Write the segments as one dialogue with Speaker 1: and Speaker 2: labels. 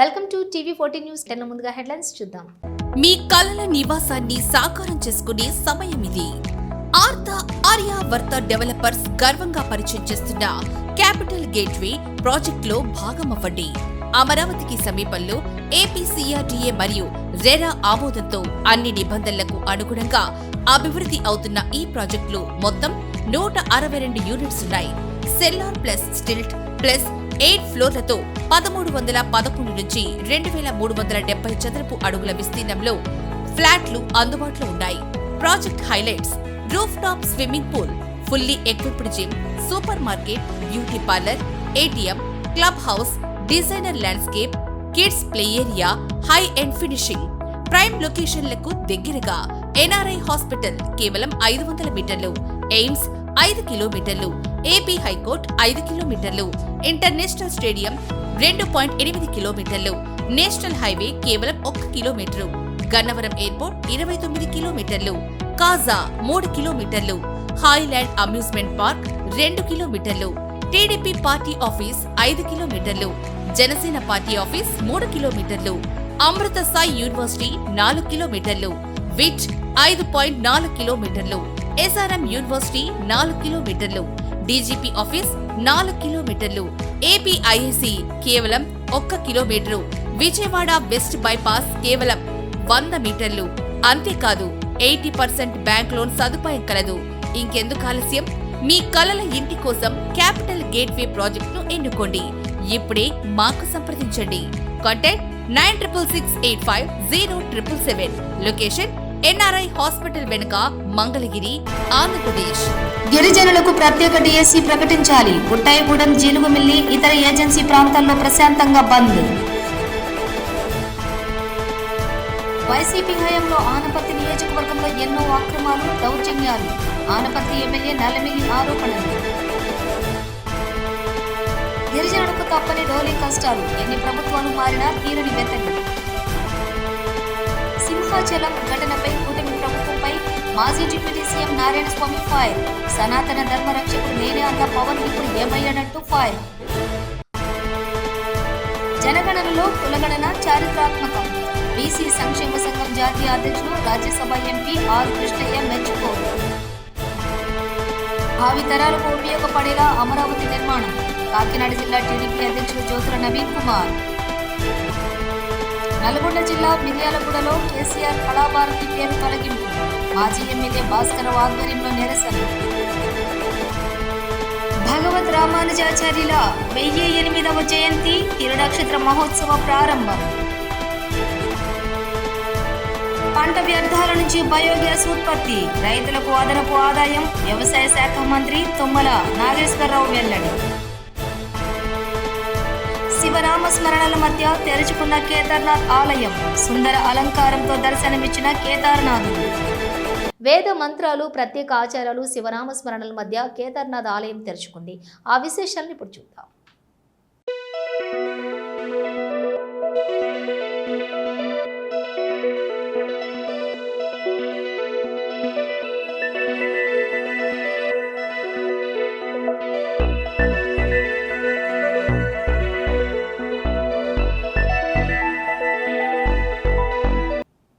Speaker 1: Welcome to TV fourteen news ten ముందుగా headlines చూద్దాం.
Speaker 2: మీ కలల నివాసాన్ని సాకారం చేసుకునే సమయం ఇది. ఆర్త ఆర్యావర్త డెవలపర్స్ గర్వంగా పరిచయం చేస్తున్న క్యాపిటల్ గేట్వే ప్రాజెక్ట్లో భాగమవ్వండి. అమరావతికి సమీపంలో ఏపీసీఆర్డీఏ మరియు రెరా ఆమోదంతో అన్ని నిబంధనలకు అనుగుణంగా అభివృద్ధి అవుతున్న ఈ ప్రాజెక్టులో మొత్తం నూట అరవై రెండు యూనిట్స్ ఉన్నాయి. Cellar plus stilt plus eight ఫ్లోర్లతో పదమూడు వందల పదకొండు నుంచి రెండు వేల మూడు వందల డెబ్బై చదరపు అడుగుల విస్తీర్ణంలో ఫ్లాట్లు అందుబాటులో ఉన్నాయి. Project highlights roof top swimming pool fully equipped gym super market beauty parlour ATM club house designer landscape kids play area high end finishing. Prime లొకేషన్లకు దగ్గరగా ఎన్ఆర్ఐ హాస్పిటల్ కేవలం ఐదు వందల మీటర్లు ఎయిమ్స్ ఐదు కిలోమీటర్లు ఏపీ హైకోర్ట్ ఐదు కిలోమీటర్లు ఇంటర్నేషనల్ స్టేడియం రెండు పాయింట్ ఎనిమిది కిలోమీటర్లు నేషనల్ హైవే కేవలం ఒక్క కిలోమీటరు గన్నవరం ఎయిర్పోర్ట్ ఇరవై తొమ్మిది కిలోమీటర్లు కాజా మూడు కిలోమీటర్లు హాయిలాండ్ అమ్యూజ్మెంట్ పార్క్ రెండు కిలోమీటర్లు టీడీపీ పార్టీ ఆఫీస్ ఐదు కిలోమీటర్లు జనసేన పార్టీ ఆఫీస్ మూడు కిలోమీటర్లు అమృత సాయి యూనివర్సిటీ నాలుగు కిలోమీటర్లు విచ్ ఐదు పాయింట్ నాలుగు కిలోమీటర్లు ఎస్ఆర్ఎం యూనివర్సిటీ నాలుగు కిలోమీటర్లు డీజీపీ ఆఫీస్ నాలుగు కిలోమీటర్లు. ఏపీఐసి కేవలం ఒక్క కిలోమీటరు. విజయవాడ వెస్ట్ బైపాస్ కేవలం వంద మీటర్లు. అంతేకాదు ఎయిటీ పర్సెంట్ బ్యాంక్ లోన్ సదుపాయం కలదు. ఇంకెందుకు ఆలస్యం? మీ కలల ఇంటి కోసం క్యాపిటల్ గేట్వే ప్రాజెక్ట్ను ఎన్నుకోండి. ఇప్పుడే మాకు సంప్రదించండి. Contact nine triple six eight five zero triple seven. Location NRI hospital వెనుక మంగళగిరి ఆంధ్రప్రదేశ్.
Speaker 3: గిరిజనులకు ప్రత్యేక డిఎస్సి ప్రకటించాలి. గుట్టాయిగూడెం జీలుగుమిల్లి ఇతర ఏజెన్సీ ప్రాంతాల్లో ప్రశాంతంగా బంద్. వైసీపీ హయాంలో ఆనపత్తి నియోజకవర్గంలో ఎన్నో అక్రమాలు దౌర్జన్యాలు. ఆనపత్తి ఎమ్మెల్యే నల్లమిల్లి ఆరోపణలు. గిరిజనులకు తప్పని డోలీ కష్టాలు. ఎన్ని ప్రభుత్వాలు మారినా తీరని వెతలు సింహాచలం ఘటనపై కూటమి ప్రభుత్వంపై మాజీ deputy CM Narayana Swamy fire. సనాతన ధర్మ రక్షకుడు నేనే అన్న పవన్ ఇప్పుడు ఏమయ్యాడంటూ ఫైర్. జనగణనలో కులగణన చారిత్రాత్మకం. బీసీ సంక్షేమ సంఘం జాతీయ అధ్యక్షుడు రాజ్యసభ ఎంపీ ఆర్ కృష్ణయ్య మెచ్చుకోరు భావి తరాలకు ఉపయోగపడేలా అమరావతి నిర్మాణం. కాకినాడ జిల్లా టీడీపీ అధ్యక్షుడు జ్యోతుల నవీన్ కుమార్. నల్గొండ జిల్లా మిర్యాలగూడలో కేసీఆర్ కళాభారతి పేరు తొలగింపు. మాజీ ఎమ్మెల్యే భాస్కర్ ఆధ్వర్యంలో నిరసన. భగవత్ రామానుజాచార్యుల వెయ్యి ఎనిమిదవ జయంతి తిరునక్షత్ర మహోత్సవ ప్రారంభం. పంట వ్యర్థాల నుంచి బయోగ్యాస్ ఉత్పత్తి. రైతులకు అదనపు ఆదాయం వ్యవసాయ శాఖ మంత్రి తుమ్మల నాగేశ్వరరావు వెల్లడి. శివరామ స్మరణల మధ్య తెరుచుకున్న కేదార్నాథ్ ఆలయం సుందర అలంకారంతో దర్శనమిచ్చిన కేదార్నాథుడు.
Speaker 1: వేద మంత్రాలు ప్రత్యేక ఆచారాలు శివనామ స్మరణల మధ్య కేదార్నాథ్ ఆలయం తెరుచుకుంది. ఆ విశేషాలను ఇప్పుడు చూద్దాం.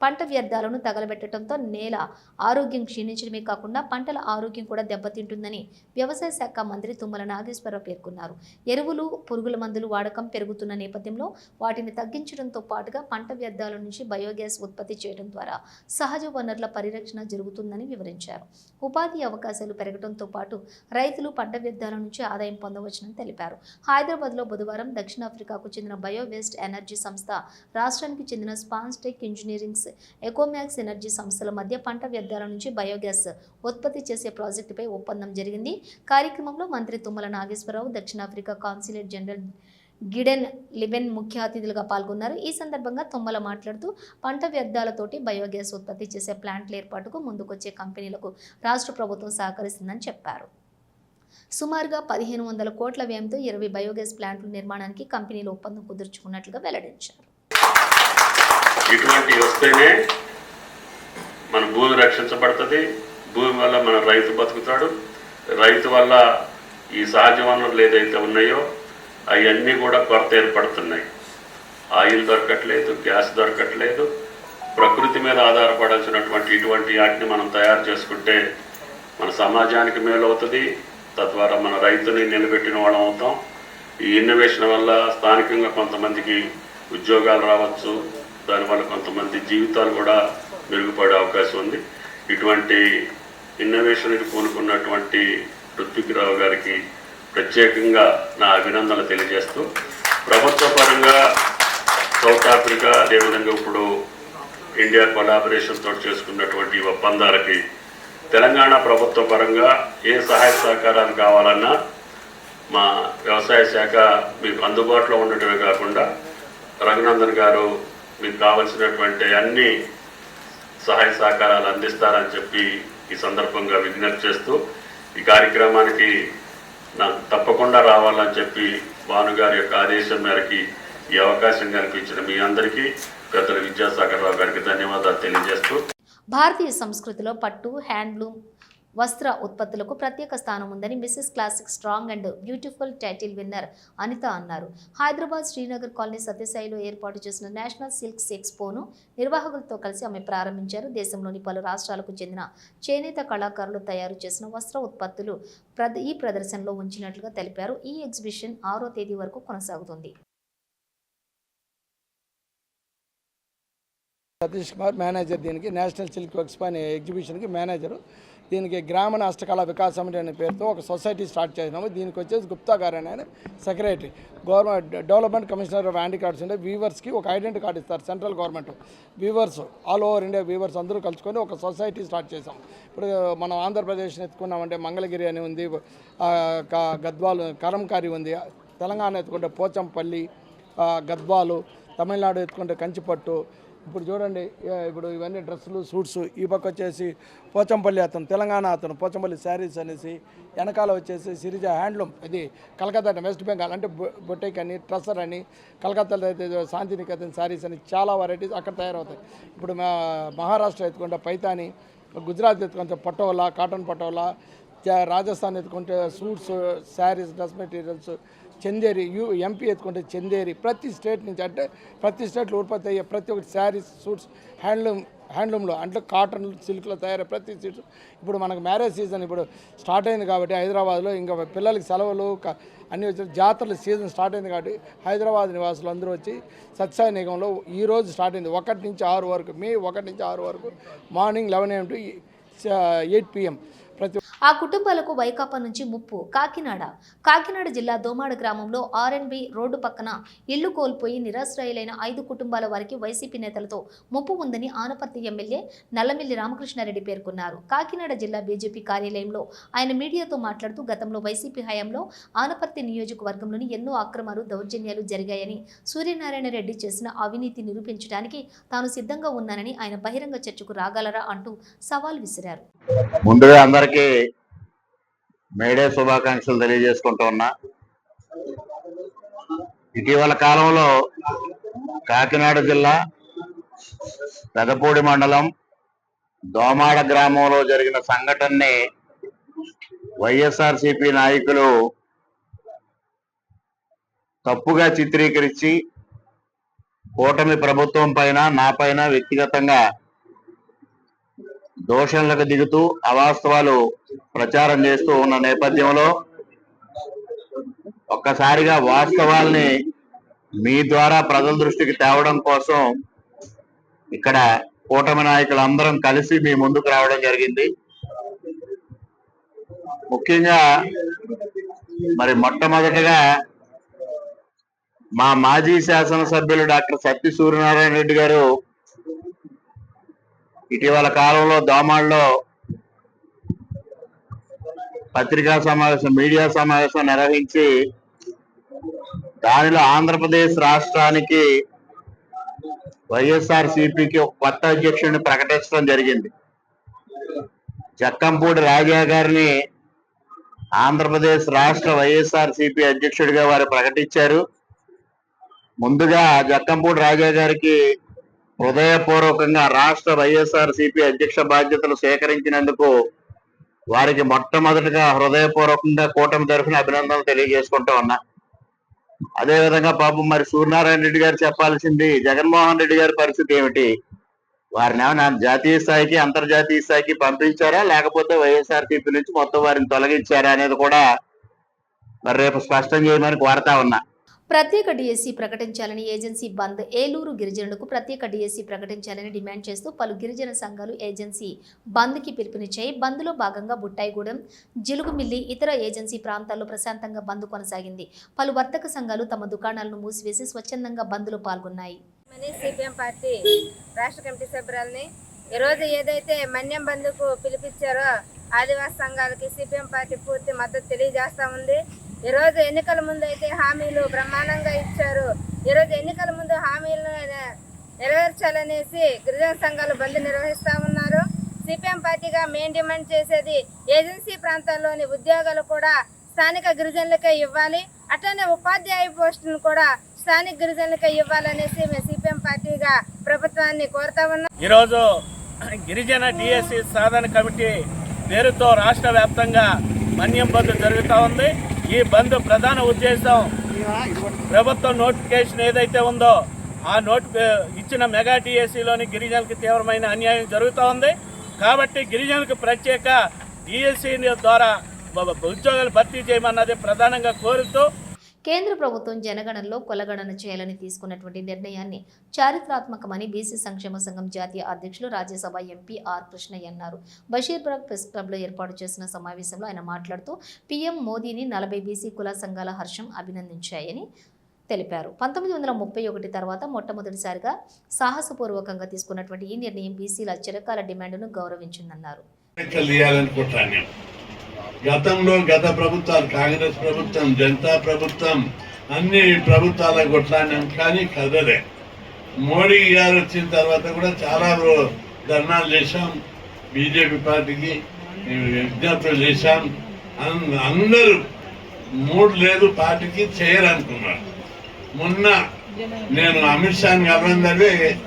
Speaker 1: పంట వ్యర్థాలను తగలబెట్టడంతో నేల ఆరోగ్యం క్షీణించడమే కాకుండా పంటల ఆరోగ్యం కూడా దెబ్బతింటుందని వ్యవసాయ శాఖ మంత్రి తుమ్మల నాగేశ్వరరావు పేర్కొన్నారు. ఎరువులు పురుగుల మందులు వాడకం పెరుగుతున్న నేపథ్యంలో వాటిని తగ్గించడంతో పాటుగా పంట వ్యర్థాల నుంచి బయోగ్యాస్ ఉత్పత్తి చేయడం ద్వారా సహజ వనరుల పరిరక్షణ జరుగుతుందని వివరించారు. ఉపాధి అవకాశాలు పెరగడంతో పాటు రైతులు పంట వ్యర్థాల నుంచి ఆదాయం పొందవచ్చునని తెలిపారు. హైదరాబాద్లో బుధవారం దక్షిణాఫ్రికాకు చెందిన బయోవేస్ట్ ఎనర్జీ సంస్థ రాష్ట్రానికి చెందిన స్పాన్స్టెక్ ఇంజనీరింగ్స్ ఎకోమ్యాక్స్ ఎనర్జీ సంస్థల మధ్య పంట వ్యర్థాల నుంచి బయోగ్యాస్ ఉత్పత్తి చేసే ప్రాజెక్టుపై ఒప్పందం జరిగింది. కార్యక్రమంలో మంత్రి తుమ్మల నాగేశ్వరరావు దక్షిణాఫ్రికా కాన్సులేట్ జనరల్ గిడెన్ లిబెన్ ముఖ్య అతిథులుగా పాల్గొన్నారు. ఈ సందర్భంగా తుమ్మల మాట్లాడుతూ పంట వ్యర్థాలతోటి బయోగ్యాస్ ఉత్పత్తి చేసే ప్లాంట్ల ఏర్పాటుకు ముందుకొచ్చే కంపెనీలకు రాష్ట్ర ప్రభుత్వం సహకరిస్తుందని చెప్పారు. సుమారుగా పదిహేను వందల కోట్ల వ్యయంతో ఇరవై బయోగ్యాస్ ప్లాంట్ల నిర్మాణానికి కంపెనీలు ఒప్పందం కుదుర్చుకున్నట్లుగా వెల్లడించారు.
Speaker 4: ఇటువంటి వస్తేనే మన భూమి రక్షించబడుతుంది. భూమి వల్ల మన రైతు బతుకుతాడు. రైతు వల్ల ఈ సహజ వనరులు ఏదైతే ఉన్నాయో అవన్నీ కూడా కొరత ఏర్పడుతున్నాయి. ఆయిల్ దొరకట్లేదు గ్యాస్ దొరకట్లేదు. ప్రకృతి మీద ఆధారపడాల్సినటువంటి ఇటువంటి వాటిని మనం తయారు చేసుకుంటే మన సమాజానికి మేలు అవుతుంది తద్వారా మన రైతుని నిలబెట్టిన వాళ్ళం అవుతాం. ఈ ఇన్నోవేషన్ వల్ల స్థానికంగా కొంతమందికి ఉద్యోగాలు రావచ్చు. దానివల్ల కొంతమంది జీవితాలు కూడా మెరుగుపడే అవకాశం ఉంది. ఇటువంటి ఇన్నోవేషన్కి పూనుకున్నటువంటి ఋత్వికరావు గారికి ప్రత్యేకంగా నా అభినందనలు తెలియజేస్తూ ప్రభుత్వ పరంగా సౌత్ ఆఫ్రికా అదేవిధంగా ఇప్పుడు ఇండియా కొలాబరేషన్ తోటి చేసుకున్నటువంటి ఒప్పందాలకి తెలంగాణ ప్రభుత్వ పరంగా ఏ సహాయ సహకారాలు కావాలన్నా మా వ్యవసాయ శాఖ మీకు అందుబాటులో ఉండటమే కాకుండా రఘునందన్ గారు మీకు కావలసినటువంటి అన్ని సహాయ సహకారాలు అందిస్తారని చెప్పి ఈ సందర్భంగా విజ్ఞప్తి చేస్తూ ఈ కార్యక్రమానికి నాకు తప్పకుండా రావాలని చెప్పి భానుగారి యొక్క ఆదేశం మేరకి ఈ అవకాశం కల్పించిన మీ అందరికీ పెద్దల విద్యాసాగర్ రావు గారికి ధన్యవాదాలు తెలియజేస్తూ
Speaker 1: భారతీయ సంస్కృతిలో పట్టు హ్యాండ్లూమ్ వస్త్ర ఉత్పత్తులకు ప్రత్యేక స్థానం ఉందని Mrs classic strong and beautiful title winner Anitha అన్నారు. హైదరాబాద్ శ్రీనగర్ కాలనీ సత్యసాయిలో ఏర్పాటు చేసిన నేషనల్ సిల్క్స్ ఎక్స్పోను నిర్వాహకులతో కలిసి ఆమె ప్రారంభించారు. దేశంలోని పలు రాష్ట్రాలకు చెందిన చేనేత కళాకారులు తయారు చేసిన వస్త్ర ఉత్పత్తులు ప్రద ఈ ప్రదర్శనలో ఉంచినట్లుగా తెలిపారు. ఈ ఎగ్జిబిషన్ ఆరో తేదీ వరకు కొనసాగుతుంది.
Speaker 5: సతీష్ కుమార్ మేనేజర్ దీనికి నేషనల్ సిల్క్ ఎక్స్పో అనే ఎగ్జిబిషన్కి మేనేజరు. దీనికి గ్రామీణ హస్తకళ వికాసం అనే పేరుతో ఒక సొసైటీ స్టార్ట్ చేసినాము దీనికి వచ్చేసి గుప్తా గారు అని secretary. Government development commissioner of handicrafts ఉండే వీవర్స్కి ఒక ఐడెంటిటీ కార్డు ఇస్తారు central government. Weavers all over India weavers అందరూ కలుసుకొని ఒక సొసైటీ స్టార్ట్ చేసాం ఇప్పుడు మనం ఆంధ్రప్రదేశ్ ఎత్తుకున్నామంటే మంగళగిరి అని ఉంది గద్వాలు కరంకారి ఉంది తెలంగాణ ఎత్తుకుంటే పోచంపల్లి గద్వాలు తమిళనాడు ఎత్తుకుంటే కంచిపట్టు ఇప్పుడు చూడండి ఇప్పుడు ఇవన్నీ డ్రెస్సులు సూట్స్ ఈ పక్క వచ్చేసి పోచంపల్లి అతను తెలంగాణ అతను పోచంపల్లి శారీస్ అనేసి వెనకాల వచ్చేసి సిరిజ హ్యాండ్లూమ్ ఇది కలకత్తా వెస్ట్ బెంగాల్ అంటే బొ- అని ట్రస్సర్ అని కలకత్తాలో అయితే శాంతినికేతన్ శారీస్ అని చాలా వెరైటీస్ అక్కడ తయారవుతాయి. ఇప్పుడు మహారాష్ట్ర ఎత్తుకుంటే పైతాని గుజరాత్ ఎత్తుకుంటే పటోలా కాటన్ పటోలా రాజస్థాన్ ఎత్తుకుంటే suits saris dress materials Chanderi U MP ఎత్తుకుంటే చందేరి. ప్రతి స్టేట్ నుంచి అంటే ప్రతి స్టేట్లో ఉత్పత్తి అయ్యే ప్రతి ఒక్కటి శారీస్ సూట్స్ హ్యాండ్లూమ్ హ్యాండ్లూమ్లో అంటే కాటన్ సిల్క్లో తయారయ్యే ప్రతి సీట్స్. ఇప్పుడు మనకు మ్యారేజ్ సీజన్ ఇప్పుడు స్టార్ట్ అయింది కాబట్టి హైదరాబాద్లో ఇంకా పిల్లలకి సెలవులు అన్ని అన్నీ వచ్చి జాతరల సీజన్ స్టార్ట్ అయింది కాబట్టి హైదరాబాద్ నివాసులు అందరూ వచ్చి సత్సాయి నిగంలో ఈ రోజు స్టార్ట్ అయింది. ఒకటి నుంచి ఆరు వరకు మే ఒకటి నుంచి ఆరు వరకు morning eleven AM to eight PM.
Speaker 1: ఆ కుటుంబాలకు వైకాపా నుంచి ముప్పు. కాకినాడ. కాకినాడ జిల్లా దోమాడ గ్రామంలో ఆర్ఎన్బి రోడ్డు పక్కన ఇల్లు కోల్పోయి నిరాశ్రయులైన ఐదు కుటుంబాల వారికి వైసీపీ నేతలతో ముప్పు ఉందని ఆనపర్తి ఎమ్మెల్యే నల్లమిల్లి రామకృష్ణారెడ్డి పేర్కొన్నారు. కాకినాడ జిల్లా బీజేపీ కార్యాలయంలో ఆయన మీడియాతో మాట్లాడుతూ గతంలో వైసీపీ హయాంలో ఆనపర్తి నియోజకవర్గంలోని ఎన్నో అక్రమాలు దౌర్జన్యాలు జరిగాయని సూర్యనారాయణ రెడ్డి చేసిన అవినీతి నిరూపించడానికి తాను సిద్ధంగా ఉన్నానని ఆయన బహిరంగ చర్చకు రాగలరా అంటూ సవాల్ విసిరారు.
Speaker 6: ముందుగా అందరికీ మేడే శుభాకాంక్షలు తెలియజేసుకుంటూ ఉన్నా. ఇటీవల కాలంలో కాకినాడ జిల్లా పెదపూడి మండలం దోమాడ గ్రామంలో జరిగిన సంఘటనని వైఎస్ఆర్సిపి నాయకులు తప్పుగా చిత్రీకరించి కూటమి ప్రభుత్వం పైన నా పైన వ్యక్తిగతంగా దోషణలకు దిగుతూ అవాస్తవాలు ప్రచారం చేస్తూ ఉన్న నేపథ్యంలో ఒక్కసారిగా వాస్తవాల్ని మీ ద్వారా ప్రజల దృష్టికి తేవడం కోసం ఇక్కడ కూటమి నాయకులు అందరం కలిసి మీ ముందుకు రావడం జరిగింది. ముఖ్యంగా మరి మొట్టమొదటగా మా మాజీ శాసనసభ్యులు డాక్టర్ సత్య సూర్యనారాయణ రెడ్డి గారు ఇటీవల కాలంలో దోమాళ్ళలో పత్రికా సమావేశం మీడియా సమావేశం నిర్వహించి దానిలో ఆంధ్రప్రదేశ్ రాష్ట్రానికి వైఎస్ఆర్ సిపికి ఒక కొత్త అధ్యక్షుడిని ప్రకటించడం జరిగింది. చక్కంపూడి రాజా గారిని ఆంధ్రప్రదేశ్ రాష్ట్ర వైఎస్ఆర్ సిపి అధ్యక్షుడిగా వారు ప్రకటించారు. ముందుగా జక్కంపూడి రాజా గారికి హృదయపూర్వకంగా రాష్ట్ర వైఎస్ఆర్ సిపి అధ్యక్ష బాధ్యతలు సేకరించినందుకు వారికి మొట్టమొదటిగా హృదయపూర్వకంగా కూటమి తరఫున అభినందనలు తెలియజేసుకుంటూ ఉన్నా. అదే విధంగా పాపం మరి సూర్యనారాయణ రెడ్డి గారు చెప్పాల్సింది జగన్మోహన్ రెడ్డి గారి పరిస్థితి ఏమిటి? వారిని ఏమైనా జాతీయ స్థాయికి అంతర్జాతీయ స్థాయికి పంపించారా? లేకపోతే వైఎస్ఆర్సీపీ నుంచి మొత్తం వారిని తొలగించారా అనేది కూడా మరి రేపు స్పష్టం చేయమని కోరతా ఉన్నా.
Speaker 1: ప్రత్యేక డిఎస్సి ప్రకటించాలని ఏజెన్సీ బంద్ ఏలూరు గిరిజనులకు ప్రత్యేక డిఎస్సి ప్రకటించాలని డిమాండ్ చేస్తూ పలు గిరిజన సంఘాలు ఏజెన్సీ బంద్కి పిలుపునిచ్చాయి. బంద్లో భాగంగా బుట్టాయిగూడెం జిలుగుమిల్లి ఇతర ఏజెన్సీ ప్రాంతాల్లో ప్రశాంతంగా బంద్ కొనసాగింది. పలు వర్తక సంఘాలు తమ దుకాణాలను మూసివేసి స్వచ్ఛందంగా బంద్లో పాల్గొన్నాయి.
Speaker 7: సిపిఎం పార్టీ రాష్ట్ర కమిటీ సభ్యురాలని ఈరోజు ఏదైతే మన్యం బంధుకు పిలిపించారో ఆదివాసీ సంఘాలకి సిపిఎం పార్టీ పూర్తి మద్దతు తెలియజేస్తా ఉంది. ఈరోజు ఎన్నికల ముందు అయితే హామీలు బ్రహ్మాండంగా ఇచ్చారు. ఈరోజు ఎన్నికల ముందు హామీలను నెరవేర్చాలనేసి గిరిజన సంఘాలు బంద్ నిర్వహిస్తా ఉన్నారు. సిపిఎం పార్టీగా మెయిన్ డిమాండ్ చేసేది ఏజెన్సీ ప్రాంతాల్లోని ఉద్యోగాలు కూడా స్థానిక గిరిజనులకే ఇవ్వాలి. అట్లనే ఉపాధ్యాయ పోస్టులను కూడా స్థానిక గిరిజనులకే ఇవ్వాలనేసి మేము సిపిఎం పార్టీగా ప్రభుత్వాన్ని కోరుతా ఉన్నాం.
Speaker 8: ఈరోజు గిరిజన డిఎస్సి సాధన కమిటీ పేరుతో రాష్ట్ర వ్యాప్తంగా మన్యం బంద్ జరుగుతూ ఉంది. ఈ బంద్ ప్రధాన ఉద్దేశం. ప్రభుత్వం నోటిఫికేషన్ ఏదైతే ఉందో ఆ నోటి ఇచ్చిన మెగా డిఎస్సిలోని గిరిజనులకు తీవ్రమైన అన్యాయం జరుగుతూ ఉంది కాబట్టి గిరిజనులకు ప్రత్యేక డిఎస్సి ద్వారా ఉద్యోగాలు భర్తీ చేయమన్నది ప్రధానంగా కోరుతూ
Speaker 1: కేంద్ర ప్రభుత్వం జనగణనలో కొలగణన చేయాలని తీసుకున్నటువంటి నిర్ణయాన్ని చారిత్రాత్మకమని బీసీ సంక్షేమ సంఘం జాతీయ అధ్యక్షులు రాజ్యసభ ఎంపీ ఆర్ కృష్ణయ్య అన్నారు. బషీర్బాగ్ ప్రెస్ క్లబ్లో ఏర్పాటు చేసిన సమావేశంలో ఆయన మాట్లాడుతూ పీఎం మోదీని నలభై బీసీ కుల సంఘాల హర్షం అభినందించాయని తెలిపారు. పంతొమ్మిది వందల ముప్పై ఒకటి తర్వాత మొట్టమొదటిసారిగా సాహసపూర్వకంగా తీసుకున్నటువంటి ఈ నిర్ణయం బీసీల చిరకాల డిమాండ్ను గౌరవించిందన్నారు.
Speaker 9: గతంలో గత ప్రభుత్వాలు కాంగ్రెస్ ప్రభుత్వం జనతా ప్రభుత్వం అన్ని ప్రభుత్వాల కొట్లాడినాం కానీ కదలే. మోడీ గారు వచ్చిన తర్వాత కూడా చాలా ధర్నాలు చేశాం. బీజేపీ పార్టీకి విజ్ఞప్తులు చేశాం. అందరూ మూడు లేదు పార్టీకి చేయరనుకున్నారు. మొన్న నేను అమిత్ షాని కలవందరే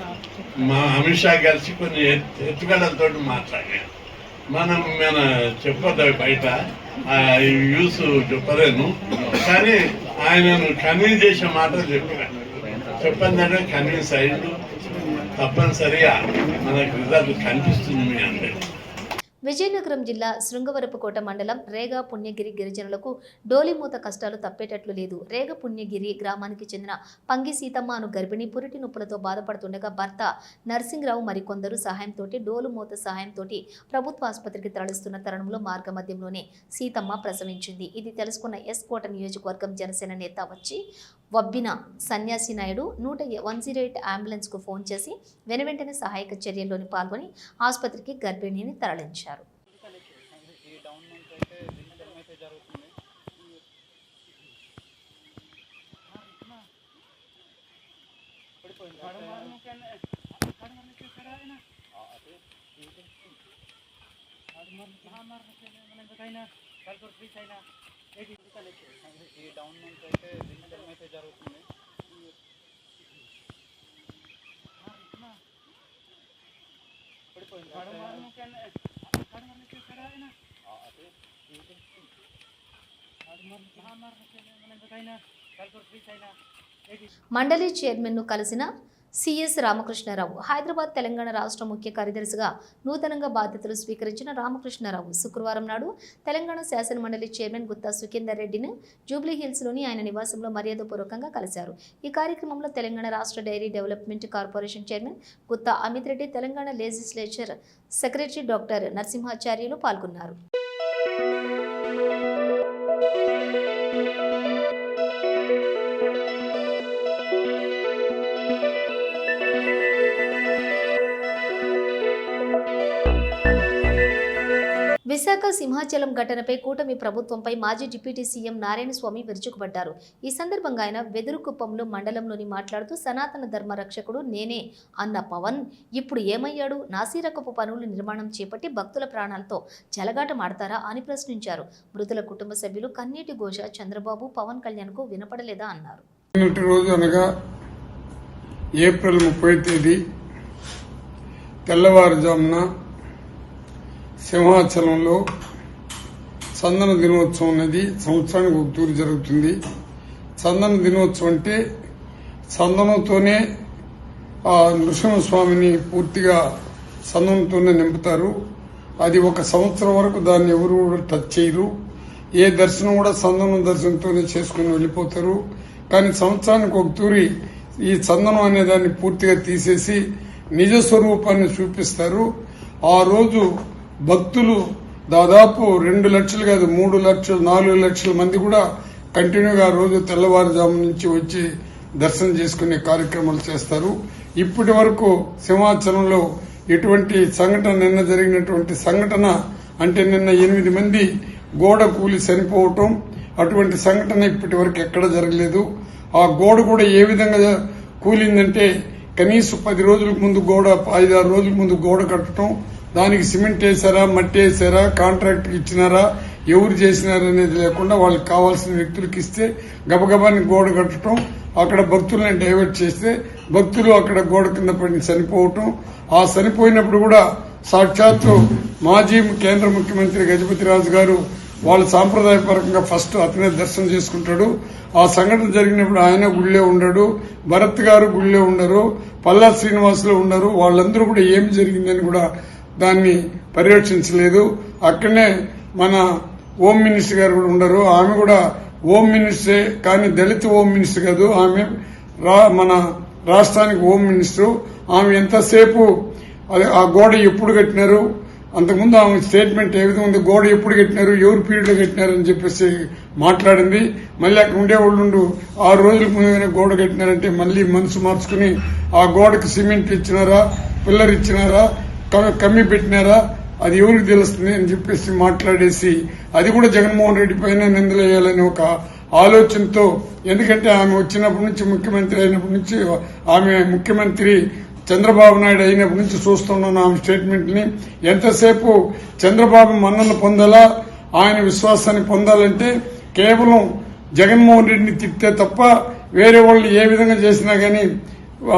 Speaker 9: మా అమిత్ షా కలిసి కొన్ని ఎత్తు- ఎత్తుగడలతో మాట్లాడాను. మనం మన చెప్పొద్దు బయట. యూస్ చెప్పలేను. కానీ ఆయనను కన్విన్స్ చేసే మాటలు చెప్పిన. చెప్పందంటే కన్విన్స్ అయ్యిండు. తప్పనిసరిగా మనకు రిజల్ట్ కనిపిస్తుంది మీ అందరికీ.
Speaker 1: విజయనగరం జిల్లా శృంగవరపుకోట మండలం రేగా పుణ్యగిరి గిరిజనులకు డోలిమూత కష్టాలు తప్పేటట్లు లేదు. రేగ పుణ్యగిరి గ్రామానికి చెందిన పంగి సీతమ్మ అను గర్భిణి పురిటి నొప్పులతో బాధపడుతుండగా భర్త నర్సింగ్రావు మరికొందరు సహాయంతో డోలుమూత సహాయంతో ప్రభుత్వ ఆసుపత్రికి తరలిస్తున్న తరుణంలో మార్గమధ్యంలోనే సీతమ్మ ప్రసవించింది. ఇది తెలుసుకున్న ఎస్ కోట నియోజకవర్గం జనసేన నేత వచ్చి వబ్బిన సన్యాసి నాయుడు నూట వన్ జీరో ఎయిట్ అంబులెన్స్కు ఫోన్ చేసి వెనువెంటనే సహాయక చర్యల్లోని పాల్గొని ఆసుపత్రికి గర్భిణిని తరలించారు. ये डाउन में कैसे रिमेंडर में थे ज़रूरत में हाँ इतना पड़ कोई झाड़ मारने के झाड़ मारने के खड़ा है ना हाँ अबे झाड़ मारने हाँ मारने के मैंने बताई ना कल पर फ्री चाहिए ना మండలి చైర్మన్ను కలిసిన సిఎస్ రామకృష్ణారావు హైదరాబాద్ తెలంగాణ రాష్ట్ర ముఖ్య కార్యదర్శిగా నూతనంగా బాధ్యతలు స్వీకరించిన రామకృష్ణారావు శుక్రవారం నాడు తెలంగాణ శాసన మండలి చైర్మన్ గుత్తా సుఖేందర్ రెడ్డిని జూబ్లీహిల్స్లోని ఆయన నివాసంలో మర్యాదపూర్వకంగా కలిశారు. ఈ కార్యక్రమంలో తెలంగాణ రాష్ట్ర dairy development corporation chairman Gutta Amit Reddy Telangana legislature secretary doctor Narasimhacharyulu పాల్గొన్నారు. విశాఖ సింహాచలం ఘటనపై కూటమి ప్రభుత్వంపై మాజీ డిప్యూటీ సీఎం నారాయణస్వామి విరుచుకుపడ్డారు. ఈ సందర్భంగా ఆయన వెదురుకుప్పంలో మండలంలోని మాట్లాడుతూ సనాతన ధర్మ రక్షకుడు నేనే అన్న పవన్ ఇప్పుడు ఏమయ్యాడు? నాసిరకపు పనులు నిర్మాణం చేపట్టి భక్తుల ప్రాణాలతో చెలగాటమాడతారా అని ప్రశ్నించారు. మృతుల కుటుంబ సభ్యులు కన్నీటి ఘోష చంద్రబాబు పవన్ కళ్యాణ్కు వినపడలేదా? అన్నారు.
Speaker 10: రోజు అనగా ఏప్రిల్ ముప్పై తేదీ తెల్లవారుజామున సింహాచలంలో చందన దినోత్సవం అనేది సంవత్సరానికి ఒక తూరు జరుగుతుంది. చందన దినోత్సవం అంటే చందనంతోనే ఆ నృసింహస్వామిని పూర్తిగా చందనంతోనే నింపుతారు. అది ఒక సంవత్సరం వరకు దాన్ని ఎవరు కూడా టచ్ చేయరు. ఏ దర్శనం కూడా చందనం దర్శనంతోనే చేసుకుని వెళ్ళిపోతారు. కానీ సంవత్సరానికి ఒక తూరి ఈ చందనం అనే దాన్ని పూర్తిగా తీసేసి నిజ స్వరూపాన్ని చూపిస్తారు. ఆ రోజు భక్తులు దాదాపు రెండు లక్షలు కాదు మూడు లక్షలు నాలుగు లక్షల మంది కూడా కంటిన్యూగా రోజు తెల్లవారుజాము నుంచి వచ్చి దర్శనం చేసుకునే కార్యక్రమాలు చేస్తారు. ఇప్పటి వరకు సింహాచలంలో ఎటువంటి సంఘటన నిన్న జరిగినటువంటి సంఘటన అంటే నిన్న ఎనిమిది మంది గోడ కూలి చనిపోవటం అటువంటి సంఘటన ఇప్పటి వరకు ఎక్కడ జరగలేదు. ఆ గోడ కూడా ఏ విధంగా కూలిందంటే కనీసం పది రోజులకు ముందు గోడ ఐదారు రోజుల ముందు గోడ కట్టడం దానికి సిమెంట్ వేసారా మట్టి వేసారా కాంట్రాక్ట్ ఇచ్చినారా ఎవరు చేసినారు అనేది లేకుండా వాళ్ళకి కావాల్సిన వ్యక్తులకు ఇస్తే గబగబాని గోడ కట్టడం అక్కడ భక్తులను డైవర్ట్ చేస్తే భక్తులు అక్కడ గోడ కింద పడి చనిపోవటం. ఆ చనిపోయినప్పుడు కూడా సాక్షాత్తు మాజీ కేంద్ర ముఖ్యమంత్రి గజపతి రాజు గారు వాళ్ళు సాంప్రదాయపరంగా ఫస్ట్ అతనే దర్శనం చేసుకుంటాడు. ఆ సంఘటన జరిగినప్పుడు ఆయన గుళ్ళే ఉండడు భరత్ గారు గుళ్ళే ఉండరు పల్లా శ్రీనివాసులు ఉండరు వాళ్ళందరూ కూడా ఏం జరిగిందని కూడా దాన్ని పర్యవేక్షించలేదు. అక్కడనే మన హోమ్ మినిస్టర్ గారు కూడా ఉండరు. ఆమె కూడా హోమ్ మినిస్టరే కానీ దళిత హోమ్ మినిస్టర్ కాదు. ఆమె రా మన రాష్ట్రానికి హోమ్ మినిస్టర్. ఆమె ఎంతసేపు ఆ గోడ ఎప్పుడు కట్టినారు? అంతకుముందు ఆమె స్టేట్మెంట్ ఏ విధంగా ఉంది? గోడ ఎప్పుడు కట్టినారు? ఎవరు పీరియడ్లో కట్టినారు అని చెప్పేసి మాట్లాడింది. మళ్ళీ అక్కడ ఉండేవాళ్ళు ఆరు రోజుల ముందుగానే గోడ కట్టినారంటే మళ్ళీ మనసు మార్చుకుని ఆ గోడకి సిమెంట్ ఇచ్చినారా? పిల్లర్ ఇచ్చినారా? క- కమ్మి పెట్టినారా? అది ఎవరికి తెలుస్తుంది అని చెప్పేసి మాట్లాడేసి అది కూడా జగన్మోహన్ రెడ్డి పైన నిందలేయాలని ఒక ఆలోచనతో ఎందుకంటే ఆమె వచ్చినప్పటి నుంచి ముఖ్యమంత్రి అయినప్పటి నుంచి ఆమె ముఖ్యమంత్రి చంద్రబాబు నాయుడు అయినప్పటి నుంచి చూస్తున్నాను ఆమె స్టేట్మెంట్ని ఎంతసేపు చంద్రబాబు మన్నను పొందాలా? ఆయన విశ్వాసాన్ని పొందాలంటే కేవలం జగన్మోహన్ రెడ్డిని తిట్టే తప్ప వేరే వాళ్ళు ఏ విధంగా చేసినా గానీ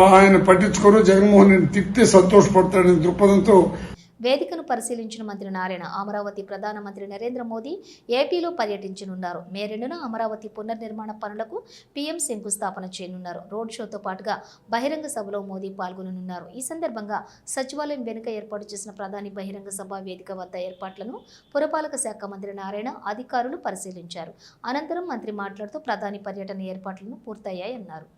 Speaker 10: ఆయన పట్టించుకోరు. జగన్మోహన్ రెడ్డి తిట్టే సంతోషపడతాడనే దృక్పథంతో
Speaker 1: వేదికను పరిశీలించిన మంత్రి నారాయణ అమరావతి ప్రధానమంత్రి నరేంద్ర మోదీ ఏపీలో పర్యటించనున్నారు. మే రెండున అమరావతి పునర్నిర్మాణ పనులకు పీఎం శంకుస్థాపన చేయనున్నారు. రోడ్ షోతో పాటుగా బహిరంగ సభలో మోదీ పాల్గొననున్నారు. ఈ సందర్భంగా సచివాలయం వెనుక ఏర్పాటు చేసిన ప్రధాని బహిరంగ సభ వేదిక వద్ద ఏర్పాట్లను పురపాలక శాఖ మంత్రి నారాయణ అధికారులు పరిశీలించారు. అనంతరం మంత్రి మాట్లాడుతూ ప్రధాని పర్యటన ఏర్పాట్లను పూర్తయ్యాయన్నారు.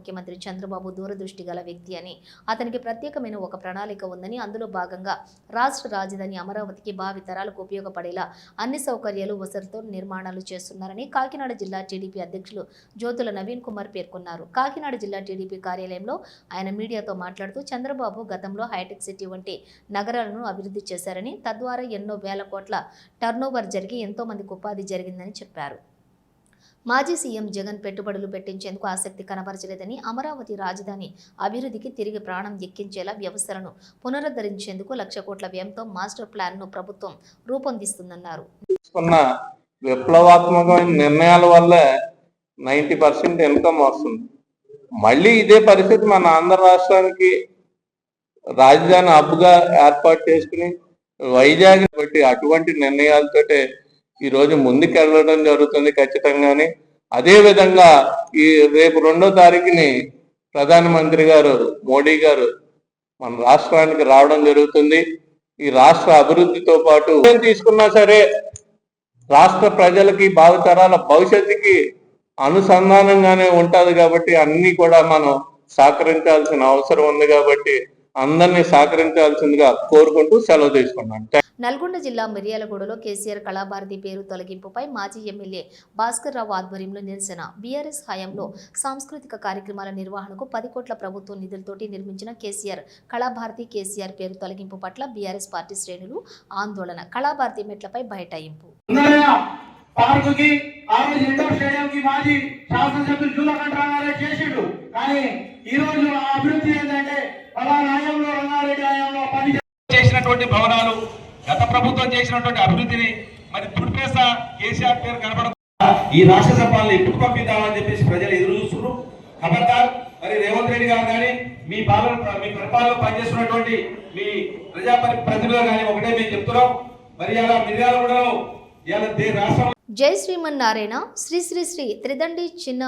Speaker 1: ముఖ్యమంత్రి చంద్రబాబు దూరదృష్టి గల వ్యక్తి అని. అతనికి ప్రత్యేకమైన ఒక ప్రణాళిక ఉందని అందులో భాగంగా రాష్ట్ర రాజధాని అమరావతికి భావి తరాలకు ఉపయోగపడేలా అన్ని సౌకర్యాలు వసతితో నిర్మాణాలు చేస్తున్నారని కాకినాడ జిల్లా టీడీపీ అధ్యక్షులు జ్యోతుల నవీన్ కుమార్ పేర్కొన్నారు. కాకినాడ జిల్లా టీడీపీ కార్యాలయంలో ఆయన మీడియాతో మాట్లాడుతూ చంద్రబాబు గతంలో హైటెక్ సిటీ వంటి నగరాలను అభివృద్ధి చేశారని తద్వారా ఎన్నో వేల కోట్ల టర్నోవర్ జరిగి ఎంతో మందికి ఉపాధి జరిగిందని చెప్పారు. మాజీ సీఎం జగన్ పెట్టుబడులు పెట్టించేందుకు ఆసక్తి కనబరచలేదని అమరావతి రాజధాని అభివృద్ధికి తిరిగి ప్రాణం ఎక్కించేలా వ్యవస్థలను పునరుద్ధరించేందుకు లక్ష కోట్ల వ్యయంతో మాస్టర్ ప్లాన్ను ప్రభుత్వం రూపొందిస్తుందన్నారు.
Speaker 11: విప్లవాత్మకమైన నిర్ణయాల వల్ల నైంటీ పర్సెంట్ ఇన్కమ్ వస్తుంది. మళ్ళీ ఇదే పరిస్థితి మన ఆంధ్ర రాష్ట్రానికి రాజధాని హబ్గా ఏర్పాటు చేసుకుని వైజాగ్ బట్టి అటువంటి నిర్ణయాలతోటే ఈ రోజు ముందుకెళ్ళడం జరుగుతుంది ఖచ్చితంగానే. అదే విధంగా ఈ రేపు రెండో తారీఖుని ప్రధానమంత్రి గారు మోడీ గారు మన రాష్ట్రానికి రావడం జరుగుతుంది. ఈ రాష్ట్ర అభివృద్ధితో పాటు తీసుకున్నా సరే రాష్ట్ర ప్రజలకి భావితరాల భవిష్యత్తుకి అనుసంధానంగానే ఉంటుంది కాబట్టి అన్ని కూడా మనం సహకరించాల్సిన అవసరం ఉంది కాబట్టి అందరినీ సహకరించాల్సిందిగా కోరుకుంటూ సెలవు తీసుకున్నాను.
Speaker 1: నల్గొండ జిల్లా మిర్యాలగూడలో కేసీఆర్ కళాభారతి పేరు తొలగింపుపై మాజీ ఎమ్మెల్యే భాస్కర్ రావు ఆధ్వర్యంలో నిరసన. బీఆర్ఎస్ హయాంలో సాంస్కృతిక కార్యక్రమాల నిర్వహణకు పది కోట్ల ప్రభుత్వం నిధులతోటి నిర్మించిన కేసీఆర్ కళాభారతి కేసీఆర్ పేరు తొలగింపు పట్ల బీఆర్ఎస్ పార్టీ శ్రేణులు ఆందోళన. కళాభారతి మెట్లపై బైఠాయింపు.
Speaker 12: పార్కు కి ఆ రోజు ఇండోర్ స్టేడియం కి మాజీ శాసనసభ్యులు జూలకంఠ రంగారెడ్డి చేసిండు కానీ ఈ రోజు ఆ అభివృద్ధి ఏంటంటే పలానా హయాంలో రంగారెడ్డి హయాంలో పని
Speaker 8: చేసినటువంటి భవనాలు గత ప్రభుత్వం చేసినటువంటి అభివృద్ధిని మరి తుడిపేస కేసీఆర్ పేరు కనబడ ఈ రాష్ట్ర సభల్ని ఎప్పుడు పంపిద్దామని చెప్పేసి ప్రజలు ఎదురు చూస్తున్నారు. ఖబర్దార్ మరి రేవంత్ రెడ్డి గారు కానీ మీ పాలన మీ పరిపాలన పనిచేస్తున్నటువంటి మీ ప్రజా పరి- ప్రతినిధులు కానీ ఒకటే మేము చెప్తున్నాం. మరి అలా మిర్యాలగూడలో ఇవాళ దే- రాష్ట్రం
Speaker 1: జై శ్రీమన్నారాయణ శ్రీ శ్రీ శ్రీ త్రిదండి చిన్న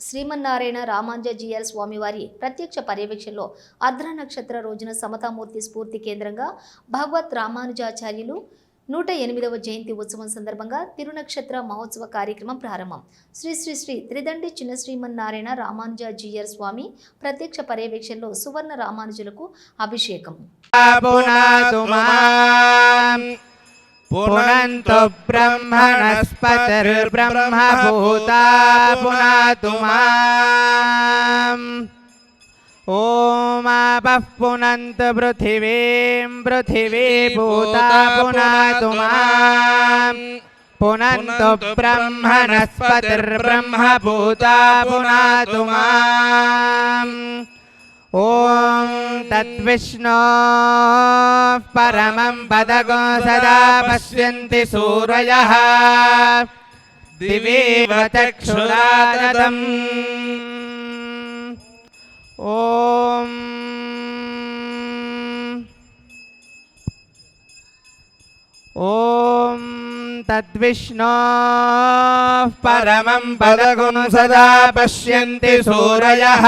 Speaker 1: శ్రీమన్నారాయణ రామాంజీయర్ స్వామివారి ప్రత్యక్ష పర్యవేక్షణలో అర్ధ నక్షత్ర రోజున సమతామూర్తి స్ఫూర్తి కేంద్రంగా భగవత్ రామానుజాచార్యులు నూట ఎనిమిదవ జయంతి ఉత్సవం సందర్భంగా తిరునక్షత్ర మహోత్సవ కార్యక్రమం ప్రారంభం. శ్రీ శ్రీ శ్రీ త్రిదండి చిన్న శ్రీమన్నారాయణ రామానుజాజీయర్ స్వామి ప్రత్యక్ష పర్యవేక్షణలో సువర్ణ రామానుజులకు అభిషేకం.
Speaker 13: पुनन्तो ब्रह्मणस्पतिर्ब्रह्मभूता पुनातु माम् ओमापः पुनन्तु पृथिवीं पृथिवी भूता पुनातु माम् पुनन्तु ब्रह्मणस्पतिर्ब्रह्मभूता पुनातु माम् ॐ तद्विष्णो परमं पदगो सदा पश्यन्ति सूरयः दिवेव चक्षुरादतम् ॐ ॐ तद्विष्णो परमं पदगुं सदा पश्यन्ति सूरयः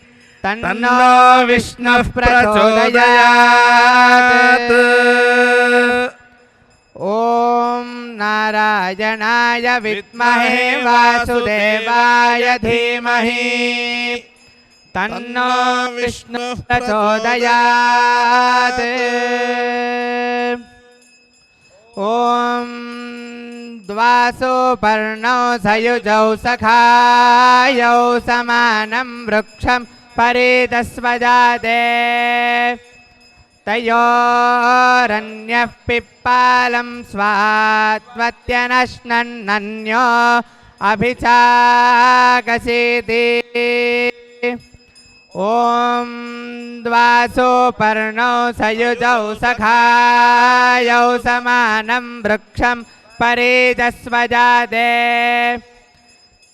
Speaker 13: तन्नो विष्णुः प्रचोदयात्। ॐ नारायणाय विद्महे वासुदेवाय धीमहि। तन्नो विष्णुः प्रचोदयात्। ॐ द्वासो पर्णौ सयुजौ सखायौ समानं वृक्षं परितस्वजाते तयोरन्यः पिप्पालं स्वात्वत्यनश्नन्नन्यो अभिचाकसीति ॐ द्वासो पर्णौ सयुजौ सखायौ समानं वृक्षं परितस्वजाते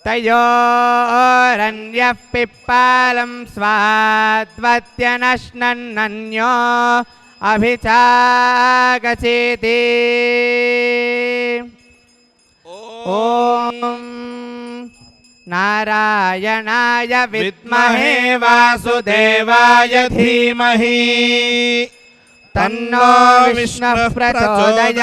Speaker 13: तयोरन्यः पिप्पालं स्वात्वत्यनश्नन्नन्यो अभिचाकचेति ॐ नारायणाय विद्महे वासुदेवाय धीमहि तन्नो विष्णुः प्रचोदयात्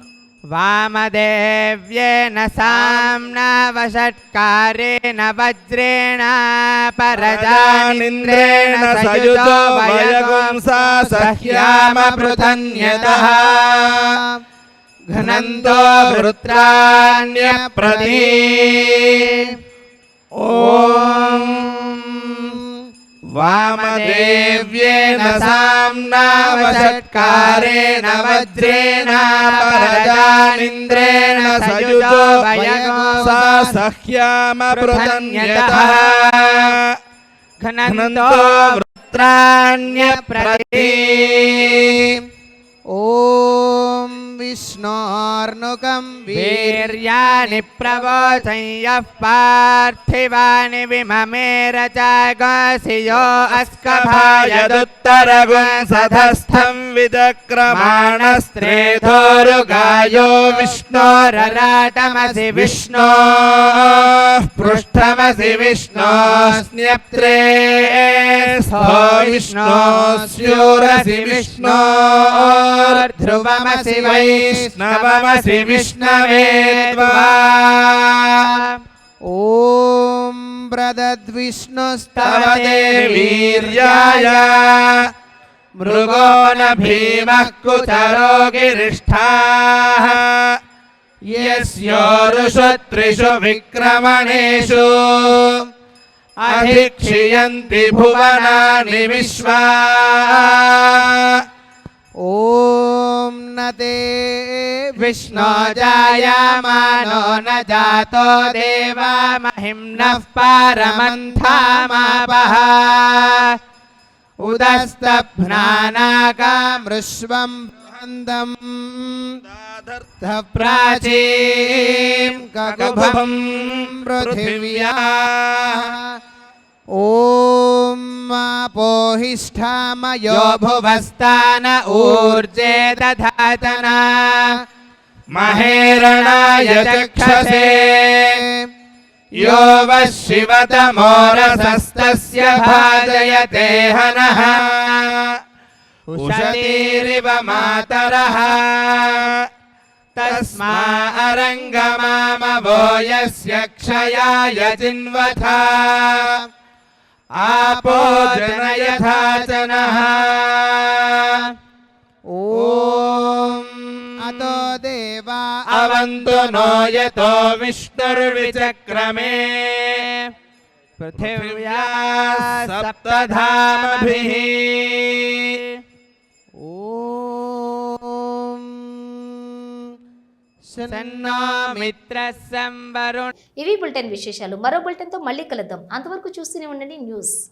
Speaker 13: वामदेव्येन साम्ना वषट्कारेण वज्रेण परजानिन्द्रेण सयुतो वयगुंसा सह्यामपृथन्यतः घ्नन्तो वृत्राण्यप्रति ॐ वामदेव्येन साम्ना वषट्कारेण वज्रेण परजानिन्द्रेण सयुतो वयगुंसा सह्यामपृथन्यतः घ्नन्तो वृत्राण्यप्रति ॐ विष्णोर्नुकं वीर्याणि प्रवोचं यः पार्थिवानि विममेर चागासि यो अस्कभायदुत्तरगुंसधस्थं विदक्रमाणस्त्रेधोरुगायो विष्णोरराटमसि विष्णो पृष्ठमसि विष्णोस्न्यप्त्रे स्थो विष्णोस्योरसि विष्णोर्ध्रुवमसि वैष्णवमसि विष्णवे त्वा ॐ ब्रदद्विष्णुस्तव देवीर्याय मृगो न भीमः कुचरो गिरिष्ठाः यस्योरुषु त्रिषु विक्रमणेषु अधिक्षियन्ति भुवनानि विश्वा ॐ न ते विष्णो जायामानो न जातो देवा महिम्नः पारमन्थामापः उदस्तभ्नानाकामृष्वं बृहन्दम् प्राचीं ककुभं पृथिव्या ॐ मापोहिष्ठामयो भुवस्तान ऊर्जे दधातना महेरणाय चक्षसे यो वः शिवतमोरसस्तस्य भाजयते हनः उषतीरिव मातरः तस्मा अरङ्गमामवो यस्य क्षयाय जिन्वथा आपो जनयथा च नः ॐ अतो देवा अवन्तु नो यतो विष्णुर्विचक्रमे पृथिव्या सप्तधामभिः
Speaker 1: ఇవి బులెటిన్ విశేషాలు. మరో బులెటిన్తో మళ్ళీ కలుద్దాం. అంతవరకు చూస్తూనే ఉండండి న్యూస్.